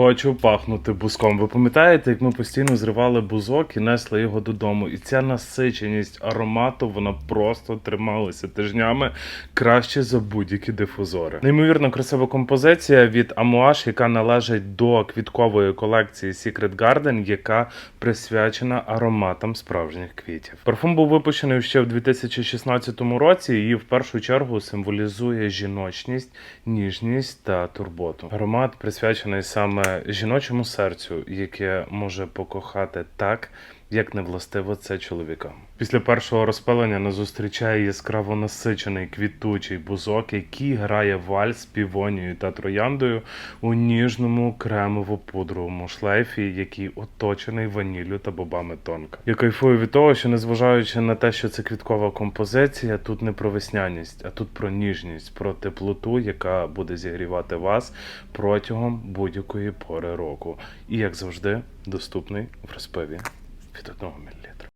Хочу пахнути бузком. Ви пам'ятаєте, як ми постійно зривали бузок і несли його додому? І ця насиченість аромату вона просто трималася тижнями краще за будь-які дифузори. Неймовірно красива композиція від Амуаш, яка належить до квіткової колекції Secret Garden, яка присвячена ароматам справжніх квітів. Парфум був випущений ще в 2016 році і в першу чергу символізує жіночність, ніжність та турботу. Аромат присвячений саме жіночому серцю, яке може покохати так. Як не властиво це чоловікам. Після першого розпалення нас зустрічає яскраво насичений квітучий бузок, який грає вальс півонією та трояндою у ніжному кремово-пудровому шлейфі, який оточений ваніллю та бобами тонка. Я кайфую від того, що незважаючи на те, що це квіткова композиція, тут не про весняність, а тут про ніжність, про теплоту, яка буде зігрівати вас протягом будь-якої пори року. І як завжди, доступний в розпиві від 1 мл.